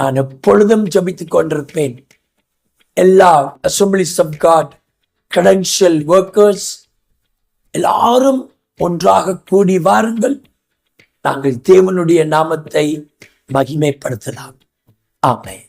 நான் எப்பொழுதும் ஜபித்துக் கொண்டிருப்பேன். எல்லா assemblies of God credential workers எல்லாரும் ஒன்றாக கூடி வாருங்கள். நாங்கள் தேவனுடைய நாமத்தை மகிமைப்படுத்தலாம். ஆமென்.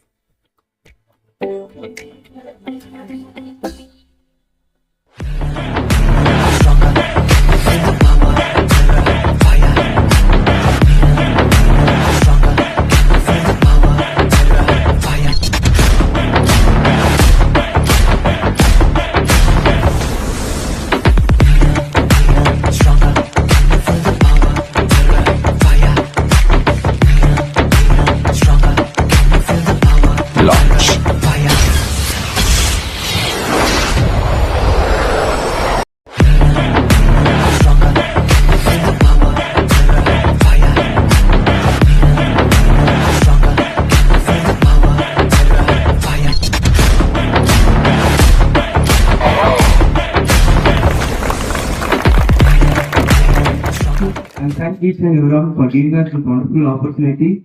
Each and for giving us this wonderful opportunity.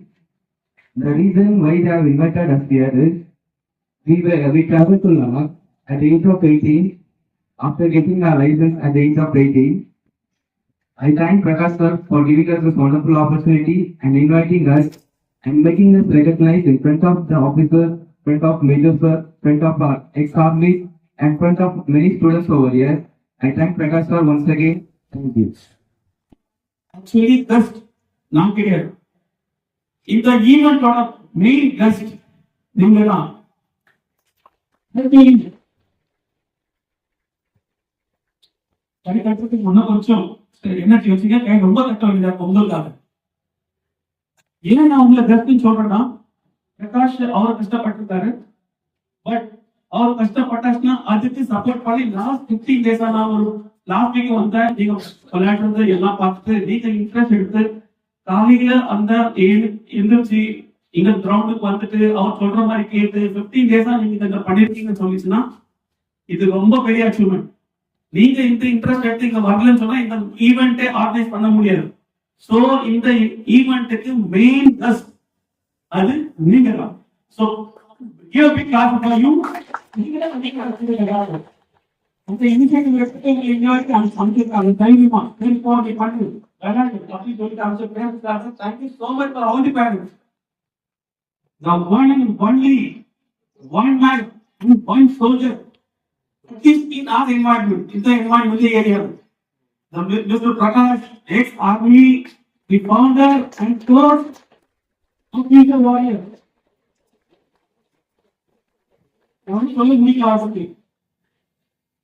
The reason why they have invited us here is we were we traveled to Ladakh at the age of 18 after getting our license at the age of 18. I thank Prakash sir for giving us this wonderful opportunity and inviting us and making us recognize in front of the officers, front of major sir, front of our ex-armies and front of many students over here. I thank Prakash sir once again. Thank you. Actually guest நான் கிடையாது. இந்த ஈவெண்டோட main கஸ்ட் நீங்க தான் சரி கட்டுறதுக்கு முன்ன கொஞ்சம் என்ன யோசிங்க கை ரொம்ப கட்ட இல்லையா பொங்கலுக்காக ஏன் நான் உங்களை கெஸ்ட்னு சொல்றேன்னா பிரகாஷ் அவர் கஷ்டப்பட்டிருக்காரு. பட் அவர் கஷ்டப்பட்டாச்சுன்னா அதுக்கு சப்போர்ட் பண்ணி லாஸ்ட் பிப்டீன் டேஸா நான் ஒரு லாஸ்ட் வீக் வந்தேன் நீங்க விளையாடுறது எல்லாம் பார்த்துட்டு நீங்க இன்ட்ரெஸ்ட் எடுத்து காலையில அந்த எந்திரிச்சு இங்க கிரவுண்டுக்கு வந்துட்டு அவர் சொல்ற மாதிரி கேட்டு பிப்டீன் டேஸா நீங்க இங்க பண்ணிருக்கீங்கன்னு சொல்லிச்சுன்னா இது ரொம்ப பெரிய அச்சீவ்மெண்ட் நீங்க இந்த இன்ட்ரெஸ்ட் எடுத்து இங்க வரலன்னு சொன்னா இந்த ஈவெண்ட்டே ஆர்கனைஸ் பண்ண முடியாது. சோ இந்த ஈவெண்ட்டுக்கு மெயின் பிளஸ் அது நீங்க தான் so give big big clap for நீங்க தான் நீங்க தான் அந்த இனிஷியேட்டிவ் எடுத்து உங்க எங்கேயாவது அந்த சமைச்சிருக்காங்க தைரியமா சரி போட்டி பண்ணு விளையாடு அப்படி சொல்லிட்டு அவங்க பேசுறாங்க thank you so much for all the parents The one and only one man and one soldier it is in our environment, in the environment area. The Mr. Prakash, ex-army, the founder and coach of Future Warrior. நான் சொல்ல முடியல ஆசை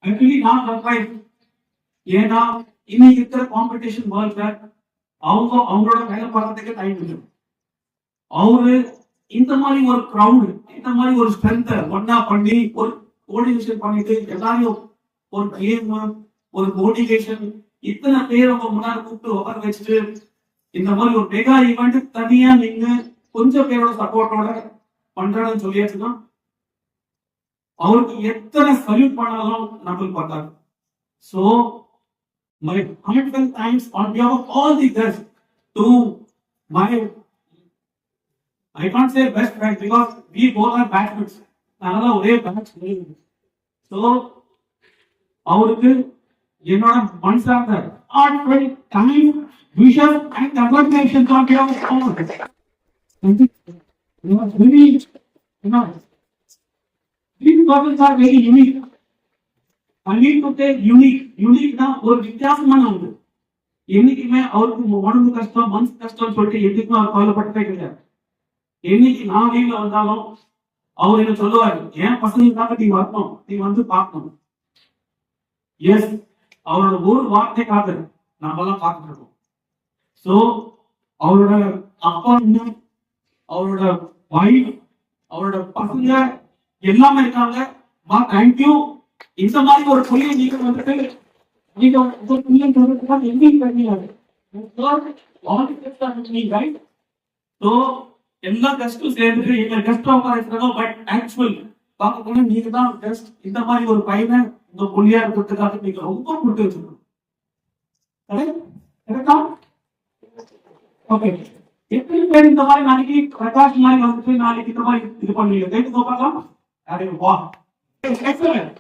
actually நான் surprise ஏன்னா இன்னைக்கு இருக்கிற competition வேர்ல்ட்ல அவங்க அவங்களோட வேலை பார்க்கறதுக்கு டைம் இல்லை. அவரு இந்த மாதிரி ஒரு க்ரௌடு இந்த மாதிரி ஒரு ஸ்ட்ரென்த்தை ஒன்னா பண்ணி ஒரு கோஆர்டினேஷன் பண்ணிட்டு எல்லாரையும் ஒரு கேம் ஒரு மோட்டிவேஷன் இத்தனை பேர் அவங்க முன்னாடி கூப்பிட்டு உட்கார வச்சுட்டு இந்த மாதிரி ஒரு மெகா ஈவெண்ட் தனியா நின்று கொஞ்சம் பேரோட சப்போர்ட்டோட பண்றேன்னு சொல்லியாச்சுன்னா அவருக்கு எத்தனை சல்யூட் பண்ணாலும் நம்மளுக்கு பார்த்தாரு so my hundred thanks on behalf of all the guest to my I can't say best friend because we both are batsmens நாங்களாம் ஒரே பேட்ச் ஸோ அவருக்கு என்னோட மனசார்ந்த heartfelt time, wishes and congratulations on behalf of all. Thank you. You are very, you know, These bottles are very unique. I need unique say தான் ஒரு வித்தியாசமான ஒன்று. என்னைக்குமே அவருக்கு உடம்பு கஷ்டம் மனசு கஷ்டம்னு சொல்லிட்டு என்னைக்கும் அவர் கவலைப்பட்டதே கிடையாது என்னைக்கு நான் வீட்டுல வந்தாலும் அவர் என்ன சொல்லுவாரு என் பசங்களுக்காக நீ வரணும் நீ வந்து பார்க்கணும் எஸ் அவரோட ஒரு வார்த்தைக்காக நாம எல்லாம் பார்த்துட்டு சோ அவரோட அப்பா அவரோட வைஃப் அவரோட பசங்க எல்லாமே இருக்காங்க. மா தேங்க்யூ இந்த மாதிரி ஒரு புள்ளியை நீங்க வந்துட்டு நீங்க ஒரு புள்ளியை சொல்றதுக்காக எங்கேயும் கிடையாது ரைட் ஸோ எல்லா கஷ்டம் சேர்ந்து எங்க கஷ்டம் இருக்கிறோம் பட் ஆக்சுவல் பார்க்க போனா நீங்க தான் பெஸ்ட் இந்த மாதிரி ஒரு பையனை உங்க புள்ளியா இருக்கிறதுக்காக நீங்க ரொம்ப கொடுத்து வச்சிருக்கணும். Correct? ஓகே எத்தனை பேர் இந்த மாதிரி நாளைக்கு பிரகாஷ் மாதிரி வந்துட்டு நாளைக்கு இந்த மாதிரி இது பண்ணுவீங்க? கேட்டு பார்க்கலாம் அரே வா excellent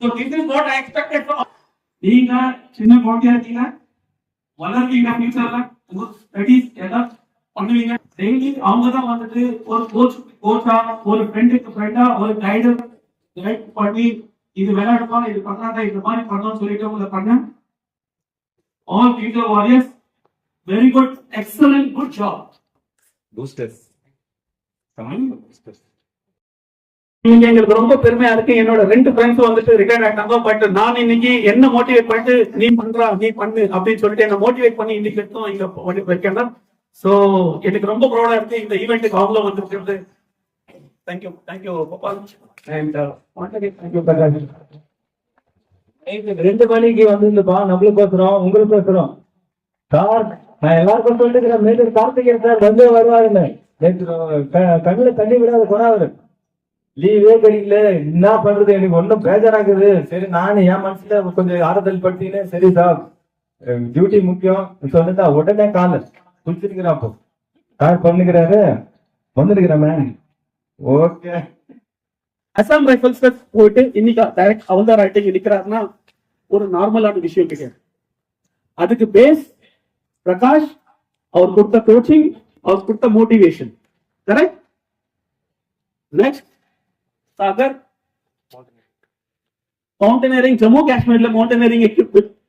so this is what I expected from நீங்க சின்ன குழந்தையா இருக்கீங்க. வளர்வீங்க ஃபியூச்சர்ல உங்க ஸ்டடீஸ் எல்லாம் பண்ணுவீங்க. டெய்லி அவங்க தான் வந்துட்டு ஒரு கோச் கோச்சா ஒரு ஃப்ரெண்டுக்கு ஃப்ரெண்டா ஒரு கைடர் கைட் பண்ணி இது விளையாடுப்பா இது பண்ணாத இந்த மாதிரி பண்ணணும்னு சொல்லிட்டு உங்களை பண்ண. All future warriors very good excellent good job boosters. Come boosters. நீங்க எங்களுக்கு ரொம்ப பெருமையா இருக்கு. என்னோட ரெண்டு ஃப்ரெண்ட்ஸ் வந்துட்டு ரிட்டையர்ட் ஆயிட்டாங்க. பட் நான் இன்னைக்கு என்ன மோட்டிவேட் பண்ணிட்டு நீ பண்றா நீ பண்ணு அப்படின்னு சொல்லிட்டு என்ன மோட்டிவேட் பண்ணி இன்னைக்கு எடுத்தோம் இங்க வைக்கணும் சோ எனக்கு ரொம்ப ப்ரௌடா இருக்கு. இந்த ஈவெண்ட்டுக்கு அவங்களும் வந்துருக்கிறது. Thank you thank you Gopal and Prakash ரெண்டு மணிக்கு வந்திருந்துப்பா. நம்மளுக்கோசரம் உங்களுக்கோசரம் சார் நான் எல்லாருக்கும் சொல்லிட்டு மேஜர் கார்த்திகேயன் சார் வந்து வருவாருன்னு. நேற்று க- தண்ணி விடாத கொண்டாவது லீவே கிடைக்கல. என்ன பண்றது? எனக்கு ஒன்றும் பேஜராகுது. சரி நான் என் மனசுல கொஞ்சம் ஆறுதல் படுத்தினே சரி சார் டியூட்டி முக்கியம். சொல்லிட்டா உடனே கால குளிச்சிருக்கிறான் அப்போ. கார் பண்ணுகிறாரு வந்துருக்கிறேன் மேம் ஓகே அசாம் ரைஃபிள்ஸ் போயிட்டு இன்னைக்கு டைரக்ட் அவந்தார் ஆயிட்டு நிற்கிறாருன்னா ஒரு நார்மலான விஷயம் கிடையாது அதுக்கு பேஸ் பிரகாஷ் அவர் கொடுத்த கோச்சிங் அவர் கொடுத்த motivation correct next Sagar mountaineering Jammu காஷ்மீர்ல மவுண்டனரிங்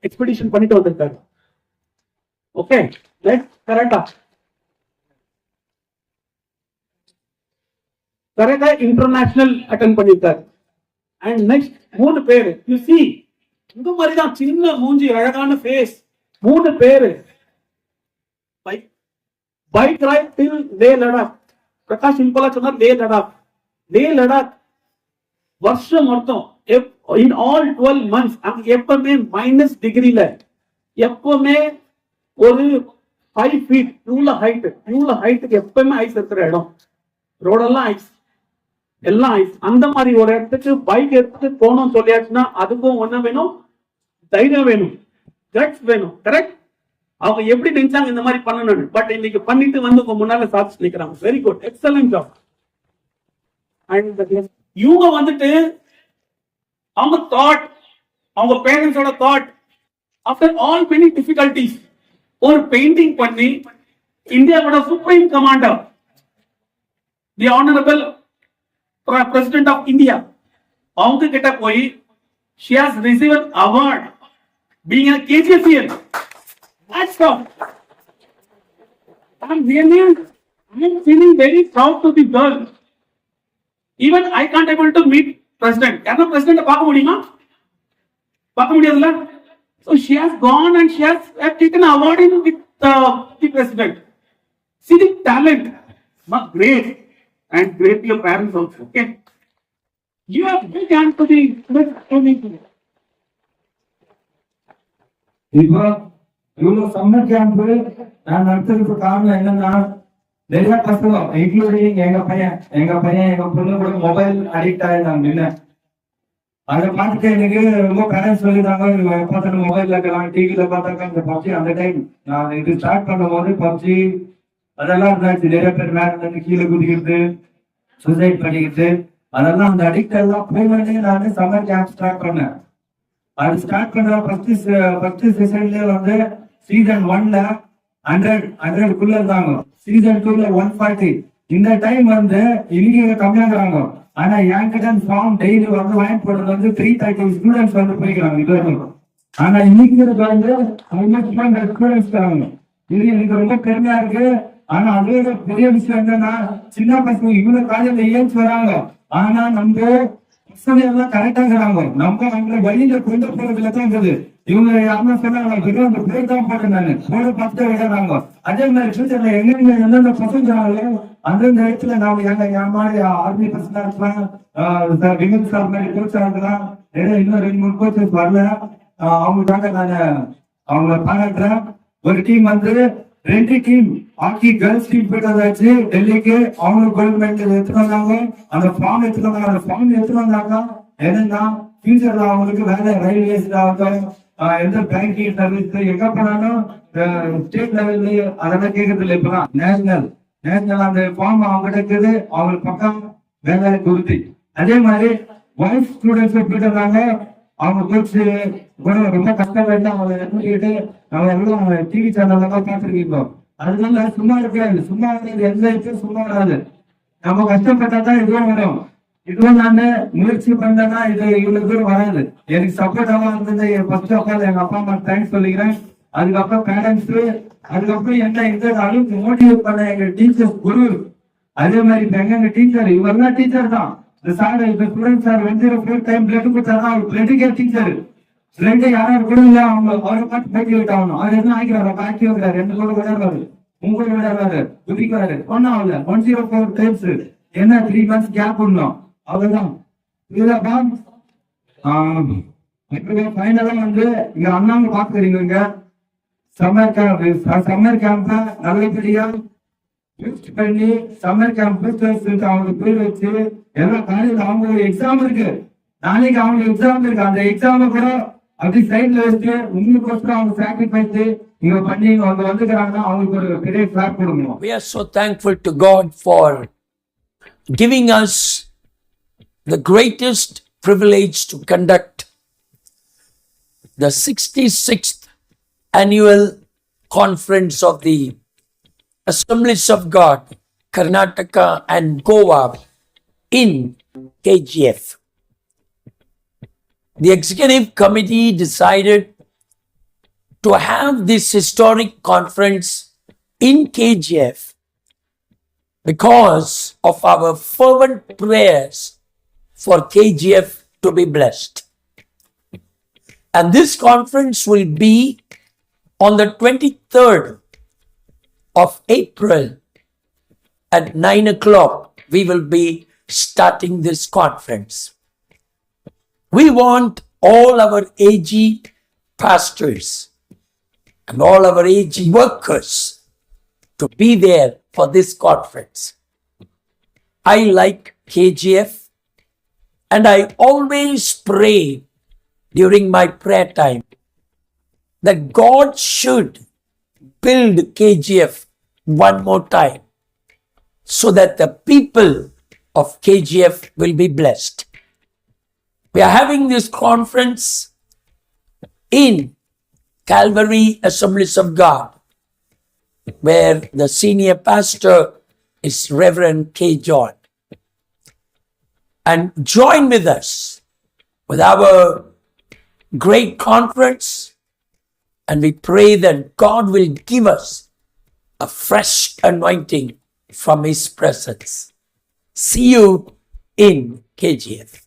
எக்ஸ்பெடிஷன் பண்ணிட்டு வந்திருக்காரு ஓகே ரைட் கரெக்டா கரெக்டா இன்டர்நேஷனல் அட்டன் பண்ணிருக்காரு. அண்ட் நெக்ஸ்ட் மூணு பேரு. யூ சி இந்த மாதிரி தான் சின்ன மூஞ்சி அழகான ஃபேஸ் மூணு பேரு. Bike bike ride till Leh Ladakh Prakash சிம்பிளா சொன்னார் லே லடாக் லே லடாக் வருஷம் மொத்தம் இன் ஆல் டுவெல் மந்த்ஸ் அங்க எப்பவுமே மைனஸ் டிகிரியில எப்பவுமே ஒரு ஃபைவ் ஃபீட் டூல ஹைட் டூல ஹைட்டுக்கு எப்பவுமே ஐஸ் இருக்கிற இடம். ரோடெல்லாம் ஐஸ் எல்லாம் ஐஸ் அந்த மாதிரி ஒரு இடத்துக்கு பைக் எடுத்துட்டு போகணும்னு சொல்லியாச்சுன்னா அதுக்கும் ஒன்றும் வேணும் தைரியம் வேணும் கட்ஸ் வேணும். கரெக்ட் அவங்க எப்படி நினைச்சாங்க இந்த மாதிரி பண்ணணும் பட் இன்னைக்கு பண்ணிட்டு வந்து உங்க முன்னால சாதிச்சு நிக்கிறாங்க. Very good excellent job and இவங்க வந்துட்டு அவங்க தாட் அவங்க பேரண்ட்ஸோட thought after all many difficulties ஒரு பெயிண்டிங் பண்ணி இந்தியாவோட supreme commander the honourable president of India அவங்க கிட்ட போய் she has received award being a KGFian. That's all. I'm really, I'm feeling very proud to be girl. Even I can't able to meet president. யாரா president பார்க்க முடியுமா பார்க்க முடியாதுல்ல so she has gone and she has uh, taken award in with uh, the president see the talent Ma- great and great your parents also okay you have big hand to the to the இப்போ இவ்வளவு summer camp நான் நடத்துறதுக்கு காரணம் என்னன்னா நிறைய பசங்க including எங்க பையன் எங்க பையன் எங்க பொண்ணு கூட மொபைல் அடிக்ட் ஆயிருந்தாங்க முன்ன அதை பார்த்துட்டு எனக்கு ரொம்ப பேரண்ட்ஸ் சொல்லிட்டாங்க பார்த்தாலும் மொபைல்ல இருக்கலாம் டிவியில பார்த்தாக்கா இந்த பப்ஜி அந்த டைம் நான் இது ஸ்டார்ட் பண்ணும் போது பப்ஜி அதெல்லாம் இருந்தாச்சு நிறைய பேர் மேல இருந்து கீழே குதிக்கிறது சூசைட் பண்ணிக்கிட்டு அதெல்லாம் அந்த அடிக்ட் எல்லாம் போய் நான் சம்மர் கேம்ப் ஸ்டார்ட் பண்ணேன் அது ஸ்டார்ட் பண்ற ஃபர்ஸ்ட் ஃபர்ஸ்ட் சீசன்ல வந்து சீசன் ஒன்ல ஹண்ட்ரட் ஹண்ட்ரட் குள்ள இருந்தாங்க சீசன் டூல ஒன் ஃபார்ட்டி இந்த டைம் வந்து இன்னைக்கு கம்மியாக்குறாங்க ஆனா என்கிட்ட ஃபார்ம் டெய்லி வந்து வாங்கி போடுறது வந்து த்ரீ தேர்ட்டி ஸ்டூடெண்ட்ஸ் வந்து போய்க்கிறாங்க இது வரைக்கும் ஆனா இன்னைக்கு வந்து ஆல்மோஸ்ட் ஹண்ட்ரட் ஸ்டூடெண்ட்ஸ் தராங்க இது எனக்கு ரொம்ப பெருமையா இருக்கு. ஆனா அதே பெரிய விஷயம் என்னன்னா சின்ன பசங்க இவ்வளவு காலையில ஏஞ்சி வராங்க. ஆனா நம்ம எல்லாம் கரெக்டா இருக்கிறாங்க. நம்ம அவங்களை வழியில கொண்டு போறதுல தான் இருக்குது. இவங்க யாருன்னா சொன்னாங்க அந்த பேர் தான் போட்டேன் நானு. போட பார்த்து விடுறாங்க அதே மாதிரி ஃபியூச்சர்ல எங்க எந்தெந்த பசங்க அந்தந்த இடத்துல நாம எங்க என் மாதிரி ஆர்மி பசங்க இருக்கலாம் விமன் சார் மாதிரி கோச்சா இருக்கலாம். ஏதோ இன்னும் ரெண்டு மூணு கோச்சஸ் வரல. ஆஹ் அவங்களுக்காக நான் அவங்கள பாராட்டுறேன். ஒரு டீம் வந்து ரெண்டு டீம் ஹாக்கி கேர்ள்ஸ் டீம் போயிட்டு வந்தாச்சு டெல்லிக்கு அவங்க கோல்டு மெடல் எடுத்துட்டு வந்தாங்க. அந்த ஃபார்ம் எடுத்துட்டு வந்தாங்க. அந்த ஃபார்ம் எடுத்துட்டு வந்தாங்க. என்னன்னா ஃபியூச்சர்ல அவங்களுக்கு வேற ரயில்வேஸ் எந்த பேங்கிங் சர்வீஸ் எங்க போனாலும் ஸ்டேட் லெவல்ல அதெல்லாம் கேட்கறது இல்லை இப்பெல்லாம். நேஷனல் நேஷனல் அந்த ஃபார்ம் அவங்க இருக்குது. அவங்களுக்கு பக்கம் வேலை உறுதி அதே மாதிரி வைஸ் ஸ்டூடெண்ட்ஸ் போயிட்டு வந்தாங்க அவங்க கோச் கூட ரொம்ப கஷ்டம் வேண்டாம் அவங்க எடுத்துக்கிட்டு நம்ம எல்லாம் டிவி சேனல்ல தான் பார்த்துருக்கோம் அதனால சும்மா இருக்காது. சும்மா இருக்கிறது எந்த இதுவும் சும்மா வராது. நம்ம கஷ்டப்பட்டா தான் இதுவும் வரும். இதுவும் நான் முயற்சி பண்ணேன்னா இது இவ்வளவு தூரம் வராது. எனக்கு சப்போர்ட்டாவா இருந்தது. ஃபர்ஸ்ட் உட்காந்து எங்க அப்பா அம்மா தேங்க்ஸ் சொல்லிக்கிறேன். அதுக்கப்புறம் பேரண்ட்ஸ் அதுக்கப்புறம் என்ன இந்த அளவுக்கு மோட்டிவேட் பண்ண எங்க டீச்சர் குரு. அதே மாதிரி எங்க டீச்சர் இவரெல்லாம் டீச்சர் தான். இந்த சார் இப்ப ஸ்டூடெண்ட் சார் வந்து ஃபுல் டைம் பிளட் கொடுத்தாருன்னா அவர் கேட்டிங் சார் பிளட் யாரும் கூட இல்ல அவங்க அவரை பார்த்து பேட்டி விட்டாங்க அவர் என்ன ஆகிறாரு பாக்கி வைக்கிறாரு ரெண்டு கூட விளையாடுறாரு உங்களோட கூட விளையாடுறாரு குதிக்கிறாரு ஒன்னும் ஆகல ஒன் ஜீரோ ஃபோர் டைம்ஸ் என்ன த்ரீ மந்த்ஸ் கேப் விடணும் அவ்வளவுதான் இதுதான் ஃபைனலா வந்து இங்க அண்ணாங்க பாக்குறீங்க இங்க. சம்மர் கேம்ப் சம்மர் கேம்ப் நல்லபடியா யூஸ் பண்ணி சம்மர் கேம்ப் அவங்களுக்கு பேர் வச்சு எல்லாம் காலையில அவங்க ஒரு எக்ஸாம் இருக்கு. நாளைக்கு அவங்க எக்ஸாம் இருக்கு. அந்த எக்ஸாம கூட அப்படி சைட்ல வச்சு உங்களுக்கோசரம் அவங்க சாக்ரிஃபைஸ் இங்க பண்ணி அவங்க வந்துக்கிறாங்கன்னா அவங்களுக்கு ஒரு பெரிய கிளாப் கொடுக்கணும். We are so thankful to God for giving us the greatest privilege to conduct the 66th annual conference of the Assemblies of God, Karnataka and Goa in KGF. The executive committee decided to have this historic conference in KGF because of our fervent prayers for KGF to be blessed. And this conference will be on the 23rd of April at 9 o'clock. We will be starting this conference. We want all our AG pastors and all our AG workers to be there for this conference. I like KGF and I always pray during my prayer time that God should build KGF one more time so that the people of KGF will be blessed. We are having this conference in Calvary Assemblies of God, where the senior pastor is Reverend K. John. And join with us with our great conference, and we pray that God will give us a fresh anointing from His presence. See you in KGF.